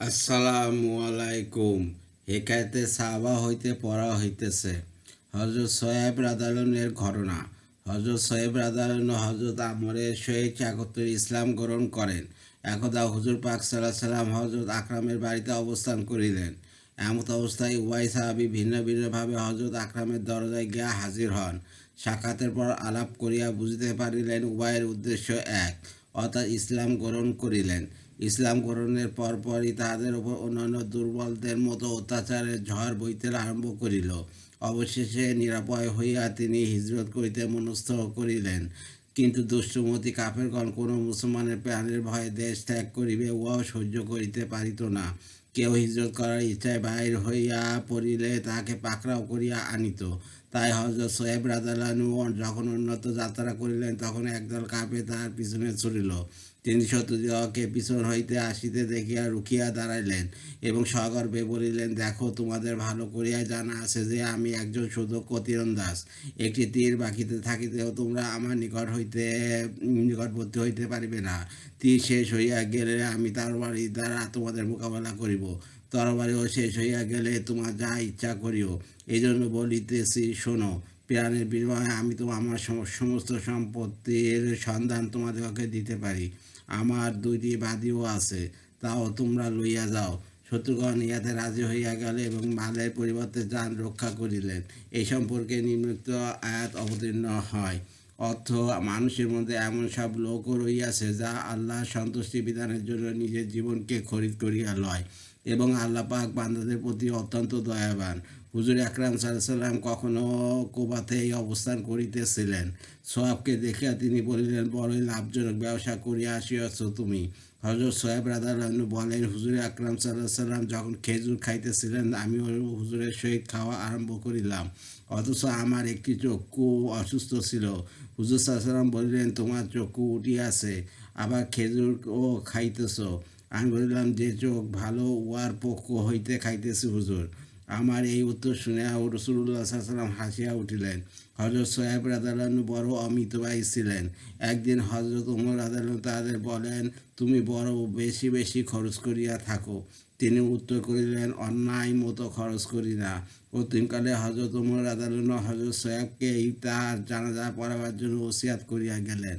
আসসালামু আলাইকুম হেকায়তে সাহাবা হইতে পড়া হইতেছে। হজরত সোয়েব রাদালনের ঘটনা। হজরত সোয়েব রাদালন হজরত আমরের সহিত একত্রে ইসলাম গ্রহণ করেন। একদা হুজুর পাক সাল্লাহ সাল্লাম হজরত আকরামের বাড়িতে অবস্থান করিলেন। এমত অবস্থায় উভয় সাহাবি ভিন্ন ভিন্নভাবে হজরত আকরামের দরজায় গিয়া হাজির হন। সাক্ষাতের পর আলাপ করিয়া বুঝিতে পারিলেন উভয়ের উদ্দেশ্য এক। অর্থাৎ ইসলাম গ্রহণ করিলেন। ইসলাম গ্রহণের পরপরই তাহাদের উপর অন্যান্য দুর্বলদের মতো অত্যাচারের ঝড় বইতে আরম্ভ করিল। অবশেষে নিরাপয় হইয়া তিনি হিজরত করিতে মনস্থ করিলেন। কিন্তু দুষ্টমতি কাফেরগণ কোনো মুসলমানের প্রাণের ভয়ে দেশ ত্যাগ করিবে উহাও সহ্য করিতে পারিত না। কেউ হিজরত করার ইচ্ছায় বাহির হইয়া পড়িলে তাহাকে পাকড়াও করিয়া আনিত। তাই হজরত সোহেব রাজালানু যখন উন্নত যাত্রা করিলেন, তখন একদল কাপে তাহার পিছনে ছুটিল। তিনি শত্রুদিগকে পিছন হইতে আসিতে দেখিয়া রুখিয়া দাঁড়াইলেন এবং সগর্বে বলিলেন, দেখো, তোমাদের ভালো করিয়া জানা আছে যে আমি একজন সুদক্ষ তীরন্দাজ। একটি তীর বাকিতে থাকিতেও তোমরা আমার নিকট হইতে, নিকটবর্তী হইতে পারিবে না। তীর শেষ হইয়া গেলে আমি তার বাড়ি দ্বারা তোমাদের মোকাবেলা করিব। তরবারিও শেষ হইয়া গেলে তোমার যা ইচ্ছা করিও। এই জন্য বলিতেছি, শোনো প্রাণের বিনিময়ে আমি তো আমার সম- সমস্ত সম্পত্তির সন্ধান তোমাদেরকে দিতে পারি। আমার দুইটি বাদীও আছে, তাও তোমরা লইয়া যাও। শত্রুগণ ইয়াতে রাজি হইয়া গেল এবং মালের পরিবর্তে যান রক্ষা করিলেন। এই সম্পর্কে নিম্নোক্ত আয়াত অবতীর্ণ হয়। অর্থ, মানুষের মধ্যে এমন সব লোকও রইয়াছে যা আল্লাহ সন্তুষ্টি বিধানের জন্য নিজের জীবনকে খরিদ করিয়া লয়। এবং আল্লাহ পাক বান্দাদের প্রতি অত্যন্ত দয়াবান। হুজুর আকরাম সাল্লাম কখনো কোবাতে এই অবস্থান করিতেছিলেন। সোয়াবকে দেখিয়া তিনি বলিলেন, বড়ই লাভজনক ব্যবসা করিয়া আসিয়াছ তুমি। হজরত সোহেব রাদার বলেন, হুজুরে আকরাম সাল্লাহ সাল্লাম যখন খেজুর খাইতেছিলেন আমিও হুজুরের সহিত খাওয়া আরম্ভ করিলাম। অথচ আমার একটি চক্ষু অসুস্থ ছিল। হুজুর সাল্লাম বলিলেন, তোমার চক্ষু উঠিয়াছে, আবার খেজুরও খাইতেছ। আমি বলিলাম, যে চোখ ভালো, উহার পক্ষ হইতে খাইতেছি হুজুর। আমার এই উত্তর শুনে রসুল্লাহ সাল্লাম হাসিয়া উঠিলেন। হজরত সোহেব রাদালানু বড় অমিতবাহী ছিলেন। একদিন হজরত উমর রাদালানু তাদের বলেন, তুমি বড় বেশি বেশি খরচ করিয়া থাকো। তিনি উত্তর করিলেন, অন্যায় মতো খরচ করি না। অতীনকালে হজরত উমর রাদালানু হজরত সোহেবকে তার জানাজা পড়াবার জন্য ওসিয়াত করিয়া গেলেন।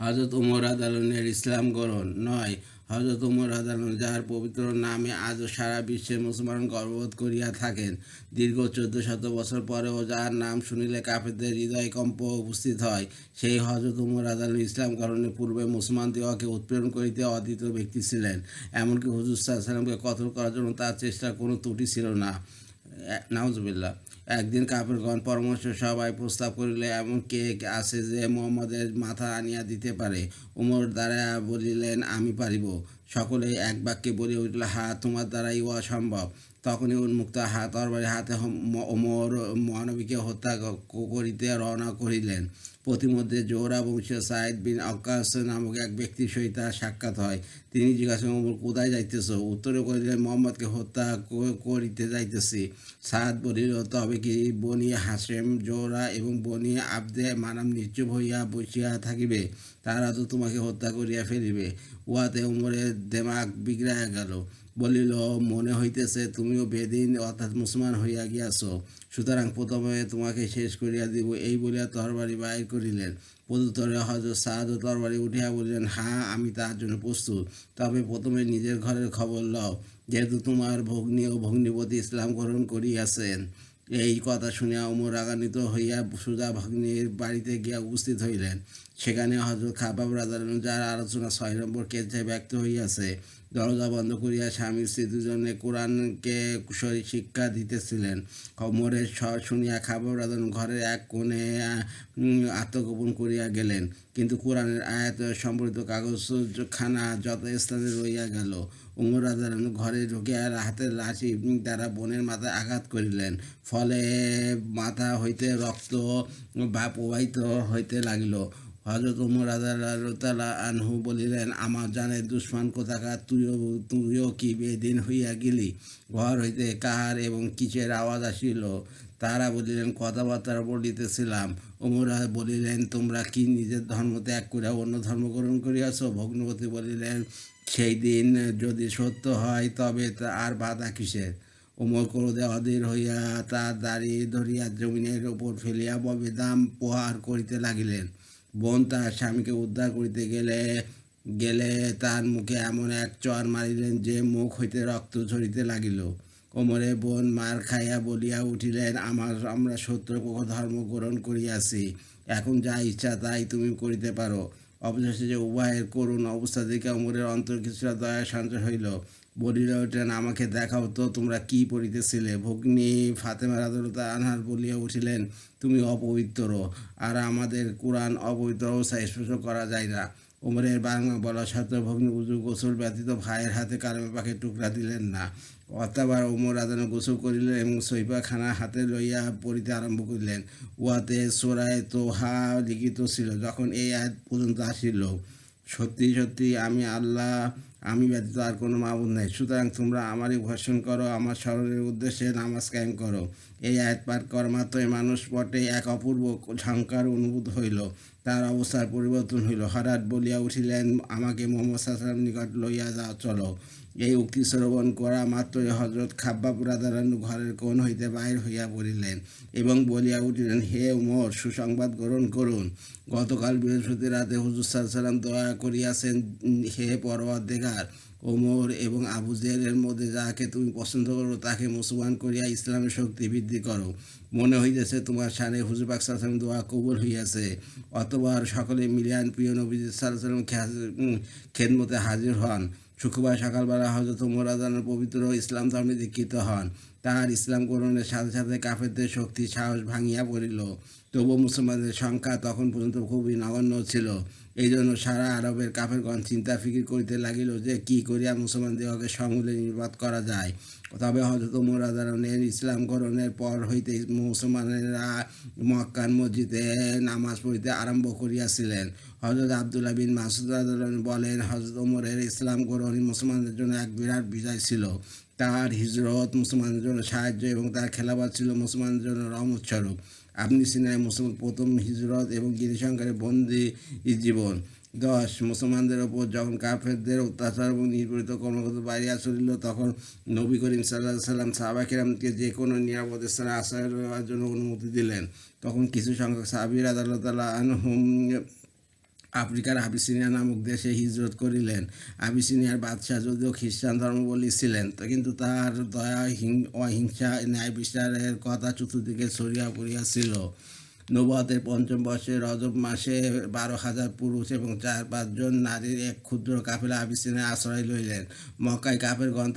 হজরত উমর আদালনের ইসলাম গ্রহণ নয়। হজরত উমর আদালন যার পবিত্র নামে আজও সারা বিশ্বের মুসলমান গর্ববোধ করিয়া থাকেন। দীর্ঘ চোদ্দ শত বছর পরেও যার নাম শুনিলে কাফেরদের হৃদয় কম্প উপস্থিত হয়। সেই হজরত উমর আদালন ইসলাম গ্রহণের পূর্বে মুসলমান দিওয়াকে উৎপীড়ন করিতে অদ্বিতীয় ব্যক্তি ছিলেন। এমনকি হুজুর সাল্লামকে কতল করার জন্য তার চেষ্টার কোনো ত্রুটি ছিল না। নাউজবিল্লা একদিন কাপড়গণ পরামর্শ সবাই প্রস্তাব করিলে এমন কে আছে যে মোহাম্মদের মাথা আনিয়া দিতে পারে? উমর দ্বারা বলিলেন, আমি পারিব। সকলে এক বাক্যে বলে উঠল হা তোমার দ্বারাই অসম্ভব তখনই উন্মুক্ত হাত তরবারি হাতে ওমর মহানবীকে হত্যা করিতে রওনা করিলেন। প্রতিমধ্যে জোহরা বংশীয় সাইদ বিন আকাশ নামক এক ব্যক্তির সহিত তার সাক্ষাৎ হয়। তিনি জিজ্ঞাসা করেন, কোথায় যাইতেছ? উত্তরে করিলেন মোহাম্মদকে হত্যা করিতে যাইতেছি। সাদ বলিল তবে কি বনি হাসেম জোহরা এবং বনি আবদে মানাম নিশ্চুপ হইয়া বসিয়া থাকিবে? তারা তো তোমাকে হত্যা করিয়া ফেলিবে। উহাতে উমরের দেমাগ বিগড়াইয়া গেল। বলিল, মনে হইতেছে তুমিও বেদিন অর্থাৎ মুসলমান হইয়া গিয়াছ। সুতরাং প্রথমে তোমাকে শেষ করিয়া দিব। এই বলিয়া তরবারি বাইর করিলেন। পদুত্তরে হজরত সাহাদ তরবারি উঠিয়া বলিলেন হ্যাঁ আমি তার জন্য প্রস্তুত। তবে প্রথমে নিজের ঘরের খবর লও, যেহেতু তোমার ভগ্নী ও ভগ্নীপতি ইসলাম গ্রহণ করিয়াছেন। এই কথা শুনিয়া ওমর রাগান্বিত হইয়া সুজা ভগ্নীর বাড়িতে গিয়া উপস্থিত হইলেন। সেখানে হজরত খাবাব রাজার যার আলোচনা ছয় নম্বর কেন্দ্রে ব্যক্ত হইয়াছে। দরজা বন্ধ করিয়া স্বামী স্ত্রী দুজনে কোরআনকে কুশলী শিক্ষা দিতেছিলেন। ওমরের স্বর শুনিয়া খাবাব রাজার ঘরের এক কোণে আত্মগোপন করিয়া গেলেন। কিন্তু কোরআনের আয়াত সম্বলিত কাগজ খানা যত স্থানে রইয়া গেল। উমর ঘরে ঢুকিয়া হাতের লাঠি দ্বারা বোনের মাথায় আঘাত করিলেন। ফলে মাথা হইতে রক্ত বা প্রবাহিত হইতে লাগিল। হজরত উমর আদাল্লাহ আনহু বলিলেন, আমার জানে দুশ্মন কোথাকার? তুইও তুইও কি বেদিন হইয়া গেলি? ঘর হইতে কাহার এবং কিসের আওয়াজ আসিল? তারা বলিলেন কথাবার্তা বলিতেছিলাম ওমরা বলিলেন, তোমরা কি নিজের ধর্ম ত্যাগ করিয়া অন্য ধর্ম গ্রহণ করিয়াছ? ভগ্নপতি বলিলেন, সেই দিন যদি সত্য হয়, তবে আর বাধা কিসের? ওমর ক্রোধে অধীর হইয়া তার দাড়ি ধরিয়া জমিনের ওপর ফেলিয়া ববে দাম প্রহার করিতে লাগিলেন। বোন তার স্বামীকে উদ্ধার করিতে গেলে গেলে তার মুখে এমন এক চর মারিলেন যে মুখ হইতে রক্ত ঝরিতে লাগিল। কোমরে বোন মার খাইয়া বলিয়া উঠিলেন, আমার, আমরা শত্রুপক্ষ ধর্ম গ্রহণ করিয়াছি। এখন যা ইচ্ছা তাই তুমি করিতে পারো। অবশেষে যে উভয়ের করুণ অবস্থা দেখে অমরের অন্তর কিছুটা দয়া সঞ্চয় হইল। বলিল উঠলেন আমাকে দেখাও তো তোমরা কি পড়িতেছিলে? ভগ্নী ফাতেমা রাদুলতা আনহার বলিয়া উঠিলেন, তুমি অপবিত্র, আর আমাদের কোরআন অপবিত্র অবস্থায় স্পর্শ করা যায় না। ওমরের বাংলা বলা সত্ত্বেও ভগ্নী উজু গোসল ব্যতীত ভাইয়ের হাতে কারমে পাখে টুকরা দিলেন না। অতবার ওমর আদান গোসল করিলেন এবং সৈপাখানা হাতে লইয়া পড়িতে আরম্ভ করিলেন। উহাতে সোরায় তোহা লিখিত ছিল, যখন এই আয়াত পর্যন্ত আসিল। সত্যি সত্যি, আমি আল্লাহ, আমি ব্যতীত আর কোনো মাবুদ নাই। সুতরাং তোমরা আমারই ভর্ষণ করো, আমার স্মরণের উদ্দেশ্যে নামাজ কায়েম করো। এই আয়াত পাঠ করা মাত্রই মানুষ পটে এক অপূর্ব ঝঙ্কার অনুভূত হইল। তার অবস্থার পরিবর্তন হইল। হঠাৎ বলিয়া উঠিলেন, আমাকে মোহাম্মদ সাল্লাম নিকট লইয়া যাও, চলো। এই উক্তি শ্রবণ করা মাত্রই হজরত খাব্বাব রাদারানু ঘরের কোণ হইতে বাইর হইয়া পড়িলেন এবং বলিয়া উঠিলেন, হে উমর, সুসংবাদ গ্রহণ করুন। গতকাল বৃহস্পতি রাতে হুজুর সাল্লাম দয়া করিয়াছেন, হে পরওয়ার ওমর এবং আবু মধ্যে যাকে তুমি পছন্দ করো তাকে মুসলমান করিয়া ইসলামের শক্তি বৃদ্ধি করো। মনে হইতেছে তোমার সানে হুজুর পাক সাল্লাম দোয়া কবুল হইয়াছে। অতবার সকলে মিলিয়ান প্রিয় নবী সাল্লাম খেদমতে হাজির হন। শুক্রবার সকালবেলা হজরত মোরাদানের পবিত্র ইসলাম ধর্মে দীক্ষিত হন। তাহার ইসলাম গ্রহণের সাথে সাথে কাফেরদের শক্তি, সাহস ভাঙিয়া পড়িল। তবু মুসলমানদের সংখ্যা তখন পর্যন্ত খুবই নগণ্য ছিল। এই জন্য সারা আরবের কাফেরগণ চিন্তা ফিকির করিতে লাগিল যে, কি করিয়া মুসলমানদিগকে সমূলে নির্বাদ করা যায়। তবে হজরত উমর আদারণের ইসলাম গ্রহণের পর হইতে মুসলমানেরা মক্কান মসজিদে নামাজ পড়িতে আরম্ভ করিয়াছিলেন। হজরত আবদুল্লাহ বিন মাসুদ বলেন হজরত উমরের ইসলাম গ্রহণ মুসলমানদের জন্য এক বিরাট বিজয় ছিল। তার হিজরত মুসলমানদের জন্য সাহায্য এবং তার খেলাবাদ ছিল মুসলমানদের জন্য স্বরূপ আপনি সিনাই মুসলমান প্রথম হিজরত এবং গিরিশঙ্করে বন্দি জীবন। দশ, মুসলমানদের ওপর যখন কাফেরদের অত্যাচার এবং নির্বাচিত কর্মগত বাড়িয়া চলিল, তখন নবী করিম সাল্লাহ সাল্লাম সাহাবাকিরামকে যে কোনো নিরাপদ স্থানে আশ্রয় জন্য অনুমতি দিলেন। তখন কিছু সংখ্যক সাহাবির আদালত আনহুম আফ্রিকার আবিসিনিয়া নামক দেশে হিজরত করিলেন। আবিসিনিয়ার বাদশাহ যদিও খ্রিস্টান ধর্মবলী ছিলেন, কিন্তু তার দয়া অহিংসা, ন্যায় বিচারের কথা চতুর্দিকে ছড়িয়া পড়িয়াছিল নবাতের পঞ্চম বর্ষে রজব মাসে বারো হাজার পুরুষ এবং চার পাঁচজন নারীর এক ক্ষুদ্র কাফেলা আবিসিনে আশ্রয় লইলেন। মক্কায় কাফের গণ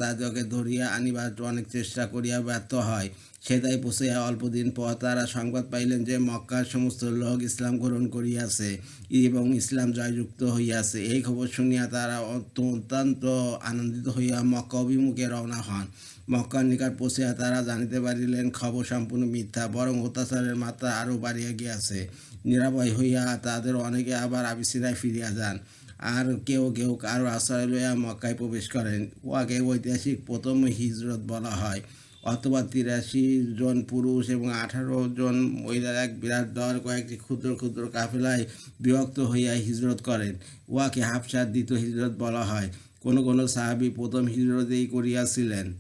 ধরিয়া আনিবার অনেক চেষ্টা করিয়া ব্যর্থ হয়। সেটাই পৌঁছিয়া অল্পদিন পর তারা সংবাদ পাইলেন যে মক্কার সমস্ত লোক ইসলাম গ্রহণ করিয়াছে এবং ইসলাম জয়যুক্ত হইয়াছে। এই খবর শুনিয়া তারা অত- অত্যন্ত আনন্দিত হইয়া মক্কা অভিমুখে রওনা হন। মক্কার নিকট পৌঁছিয়া তারা জানিতে পারিলেন, খবর সম্পূর্ণ মিথ্যা, বরং অত্যাচারের মাত্রা আরও বাড়িয়া গিয়াছে। নিরাপয় হইয়া তাদের অনেকে আবার আবিসিরায় ফিরিয়া যান। আর কেউ কেউ কারও আশ্রয় লইয়া মক্কায় প্রবেশ করেন। উহাকে ঐতিহাসিক প্রথম হিজরত বলা হয়। অথবা তিরাশি জন পুরুষ এবং আঠারো জন মহিলার এক বিরাট দল কয়েকটি ক্ষুদ্র ক্ষুদ্র কাফেলায় বিভক্ত হইয়া হিজরত করেন। উহাকে হাফসার দ্বিতীয় হিজরত বলা হয়। কোনো কোনো সাহাবি প্রথম হিজরতেই করিয়াছিলেন।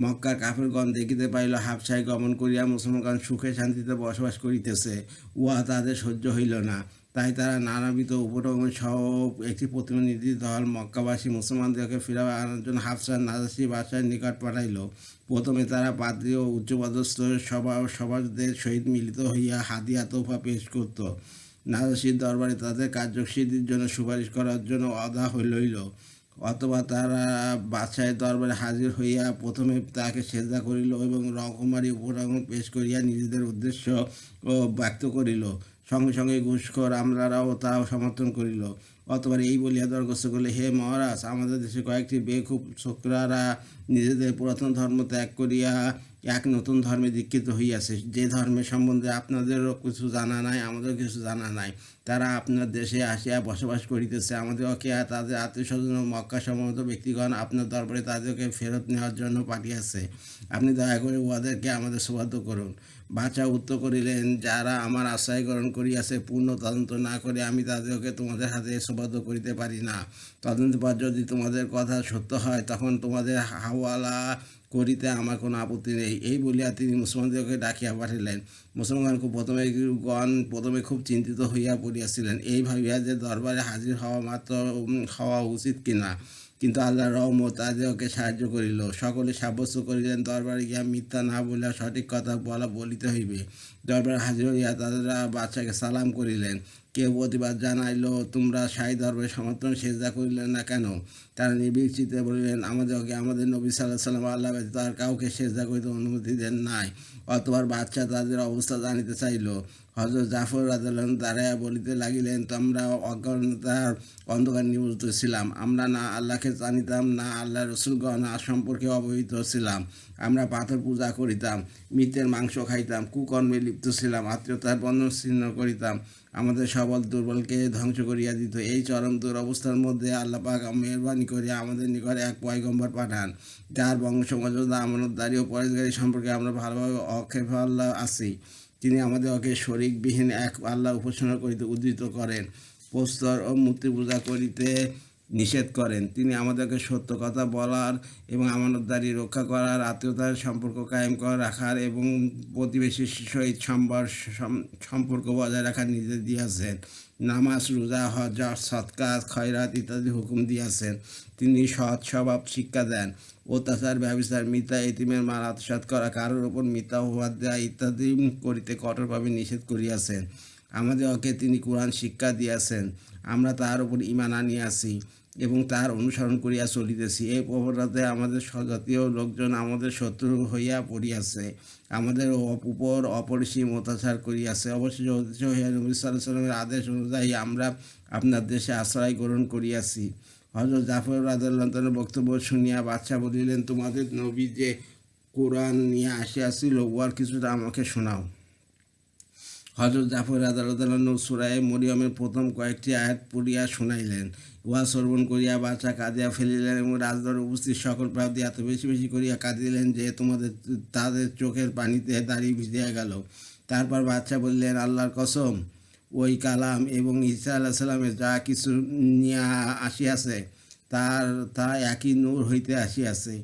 মক্কার কাফেরগণ দেখিতে পাইল, হাফসায় গমন করিয়া মুসলমানগণ সুখে শান্তিতে বসবাস করিতেছে। উহা তাদের সহ্য হইল না। তাই তারা নানাবিধ উপটকন সহ একটি প্রতিনিধি দল মক্কাবাসী মুসলমানদেরকে ফিরাবে আনার জন্য হাফসার নাজাসি বাসার নিকট পাঠাইল। প্রথমে তারা পাদ্রী ও উচ্চপদস্থ সভা সভাদের সহিত মিলিত হইয়া হাদিয়া তোফা পেশ করত। নাজাসির দরবারে তাদের কার্যসিদ্ধির জন্য সুপারিশ করার জন্য অদা হইল অথবা তারা বাদশাহের দরবারে হাজির হইয়া প্রথমে তাকে সেজদা করিল এবং রকমারি উপরকম পেশ করিয়া নিজেদের উদ্দেশ্য ব্যক্ত করিল। সঙ্গে সঙ্গে ঘুষখোর আমলারাও তাও সমর্থন করিল। অতবার এই বলিয়া দরখাস্ত করলে, হে মহারাজ, আমাদের দেশে কয়েকটি বেকুব ছোকরারা নিজেদের পুরাতন ধর্ম ত্যাগ করিয়া এক নতুন ধর্মে দীক্ষিত হইয়াছে। যে ধর্মের সম্বন্ধে আপনাদেরও কিছু জানা নাই, আমাদেরও কিছু জানা নাই। তারা আপনার দেশে আসিয়া বসবাস করিতেছে। আমাদেরকে আর তাদের আত্মীয় স্বজন মক্কা সমস্ত ব্যক্তিগণ আপনার দরবারে তাদেরকে ফেরত নেওয়ার জন্য পাঠিয়েছে। আপনি দয়া করে উহাদেরকে আমাদের সৌভাগ্য করুন। বাচ্চা উত্তর করিলেন, যারা আমার আশ্রয় গ্রহণ করিয়াছে, পূর্ণ তদন্ত না করে আমি তাদেরকে তোমাদের হাতে সৌভাগ্য করিতে পারি না। তদন্ত পর যদি তোমাদের কথা সত্য হয়, তখন তোমাদের হাওয়ালা করিতে আমার কোনো আপত্তি নেই। এই বলিয়া তিনি মুসলমানদেরকে ডাকিয়া পাঠাইলেন। মুসলমান খুব প্রথমে গণ প্রথমে খুব চিন্তিত হইয়া পড়িয়াছিলেন। এই ভাবিয়া যে দরবারে হাজির হওয়া মাত্র হওয়া উচিত কিনা? কিন্তু আল্লাহ রহমত তাদেরকে সাহায্য করিল। সকলে সাব্যস্ত করিলেন, দরবারে গিয়া মিথ্যা না বলিয়া সঠিক কথা বলা বলিতে হইবে। দরবারে হাজির হইয়া তারা বাচ্চাকে সালাম করিলেন। কেউ প্রতিবাদ জানাইল, তোমরা সাই ধর্মের সমর্থন, সেজদা করিলেন না কেন? তারা নির্বিচিতে বলিলেন আমাদেরকে আমাদের নবী সাল্লাহ সাল্লাম আল্লাহ তার কাউকে সেজদা করিতে অনুমতি দেন নাই। অতবার বাচ্চা তাদের অবস্থা জানিতে চাইল। হজরত জাফর রাজালন দাঁড়াইয়া বলিতে লাগিলেন, তোমরা অজ্ঞানতার অন্ধকার নিবৃত ছিলাম। আমরা না আল্লাহকে জানিতাম, না আল্লাহ রসুলগণ সম্পর্কে অবহিত ছিলাম। আমরা পাথর পূজা করিতাম, মৃতের মাংস খাইতাম, কুকর্মে লিপ্ত ছিলাম, আত্মীয়তার বন্ধন ছিন্ন করিতাম। আমাদের সবল দুর্বলকে ধ্বংস করিয়া দিত। এই চরম দুরবস্থার মধ্যে আল্লাহ পাক মেহরবানি করিয়া আমাদের নিকটে এক পয়গম্বর পাঠান, যার বংশমর্যাদা আমানতদারি ও পরেশগারী সম্পর্কে আমরা ভালোভাবে অক্ষেফাল্লা আছি। তিনি আমাদেরকে শরীরবিহীন এক আল্লাহ উপাসনা করিতে উদ্ধৃত করেন। প্রস্তর ও মূর্তি পূজা করিতে নিষেধ করেন। তিনি আমাদেরকে সত্য কথা বলার এবং আমানতদারি রক্ষা করার, আত্মীয়তার সম্পর্ক কায়েম করে রাখার এবং প্রতিবেশীর সহিত সম্বার সম্পর্ক বজায় রাখার নির্দেশ দিয়েছেন। নামাজ, রোজা, হজ সৎকার খয়রাত ইত্যাদি হুকুম দিয়েছেন। তিনি সৎ স্বভাব, শিক্ষা দেন। অত্যাচার ব্যবস্থার মিথ্যা, এতিমের মাল আত্মসাৎ করা, কারোর ওপর মিথ্যা অপবাদ দেওয়া ইত্যাদি করিতে কঠোরভাবে নিষেধ করিয়াছেন। আমাদেরকে তিনি কোরআন শিক্ষা দিয়াছেন। আমরা তার উপর ইমান আনিয়াছি। এবং তার অনুসরণ করিয়া চলিতেছি। এই প্রবণতাতে আমাদের স্বজাতীয় লোকজন আমাদের শত্রু হইয়া পড়িয়াছে। আমাদের উপর অপরিসীম অত্যাচার করিয়াছে। অবশেষে অদৃশ্য হইয়া নবী সাল্লামের আদেশ অনুযায়ী আমরা আপনার দেশে আশ্রয় গ্রহণ করিয়াছি। হজরত জাফর রাজের বক্তব্য শুনিয়া বাচ্চা বলিলেন, তোমাদের নবী যে কোরআন নিয়ে আসিয়াছিল, উহার কিছুটা আমাকে শোনাও। হজরত জাফর আদালতালু সুরায় মরিয়মের প্রথম কয়েকটি আয়াত পড়িয়া শুনাইলেন। উহা শ্রবণ করিয়া বাচ্চা কাঁদিয়া ফেলিলেন এবং রাজদরে উপস্থিত সকল প্রাপ্তি এত বেশি বেশি করিয়া কাঁদিলেন যে তোমাদের, তাদের চোখের পানিতে দাঁড়িয়ে ভিজিয়া গেল। তারপর বাচ্চা বললেন, আল্লাহর কসম, ওই কালাম এবং ঈসা আল্লাহ সাল্লামের যা কিছু নিয়া আসিয়াছে, তার, তা একই নূর হইতে আসিয়াছে।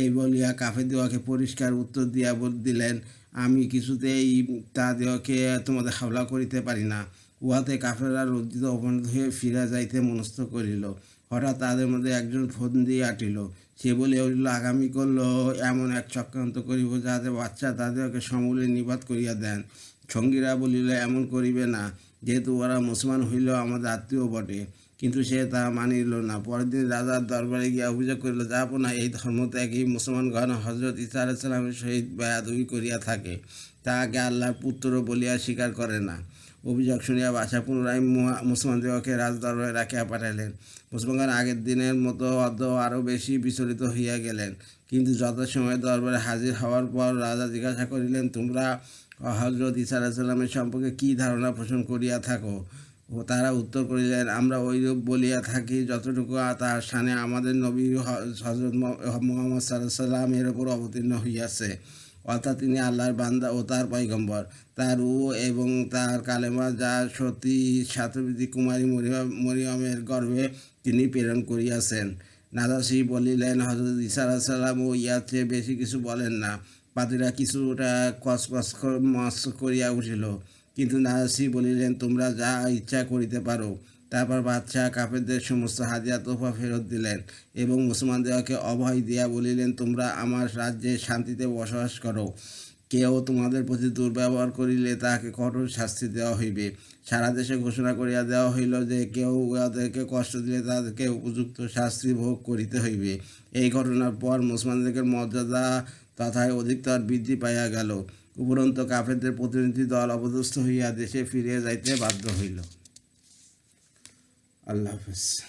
এই বলিয়া কাফে দেওয়াকে পরিষ্কার উত্তর দিয়া দিলেন আমি কিছুতেই তা দেওয়াকে তোমাদের হাওলা করিতে পারি না। উহাতে কাফেরা লজ্জিত অপরাধ হয়ে ফিরা যাইতে মনস্থ করিল। হঠাৎ তাদের মধ্যে একজন ফোন দিয়ে আটিল। সে বলে উঠিল আগামী করল এমন এক চক্রান্ত করিব যাতে বাচ্চা তাদেরকে সমূলে নিবাদ করিয়া দেন। সঙ্গীরা বলিল, এমন করিবে না। যেহেতু ওরা মুসলমান হইল আমাদের আত্মীয় বটে। কিন্তু সে তা মানিল না। পরের দিন রাজার দরবারে গিয়ে অভিযোগ করিল যাব না এই ধর্ম ত্যাগী মুসলমানগণ হজরত ইসা আলাইসাল্লামের সহিত বেয়াদবি করিয়া থাকে, তাহাকে আল্লাহর পুত্র বলিয়া স্বীকার করে না। অভিযোগ শুনিয়া বাসা পুনরায় মুহা- মুসলমানদিগকে রাজ দরবারে রাখিয়া পাঠাইলেন। মুসলমান আগের দিনের মতো অর্ধ আরও বেশি বিচলিত হইয়া গেলেন। কিন্তু যথাসময়ে দরবারে হাজির হওয়ার পর রাজা জিজ্ঞাসা করিলেন, তোমরা হজরত ইসা আলাইসাল্লামের সম্পর্কে কী ধারণা পোষণ করিয়া থাকো? তারা উত্তর করিলেন আমরা ওইরূপ বলিয়া থাকি যতটুকু তার সানে আমাদের নবী হজরত মোহাম্মদ সাল্লাহ সাল্লামের ওপর অবতীর্ণ হইয়াছে। অর্থাৎ তিনি আল্লাহর বান্দা ও তার পয়গম্বর। তার উ এবং তার কালেমা যা সতী সাতবিধি কুমারী মরিয়ম মরিয়মের গর্ভে তিনি প্রেরণ করিয়াছেন। নাদাসি বলিলেন হজরত ইসা আলাহ সাল্লাম ও ইয়ার চেয়ে বেশি কিছু বলেন না। পাতিরা কিছুটা কসকস মস করিয়া উঠিল। কিন্তু নাসি বলিলেন, তোমরা যা ইচ্ছা করিতে পারো। তারপর বাদশাহ কাফেরদের সমস্ত হাদিয়া তোফা ফেরত দিলেন এবং মুসলমানদেরকে অভয় দিয়া বলিলেন, তোমরা আমার রাজ্যে শান্তিতে বসবাস করো। কেউ তোমাদের প্রতি দুর্ব্যবহার করিলে তাহাকে কঠোর শাস্তি দেওয়া হইবে। সারা দেশে ঘোষণা করিয়া দেওয়া হইল যে, কেউ উহাদেরকে কষ্ট দিলে তাদেরকে উপযুক্ত শাস্তি ভোগ করিতে হইবে। এই ঘটনার পর মুসলমানদের মর্যাদা তথায় অধিকতর বৃদ্ধি পাইয়া গেল। উপরন্ত কাফেরদের প্রতিনিধি দল অপদস্থ হইয়া দেশে ফিরিয়া যাইতে বাধ্য হইল। আল্লাহ হাফেজ।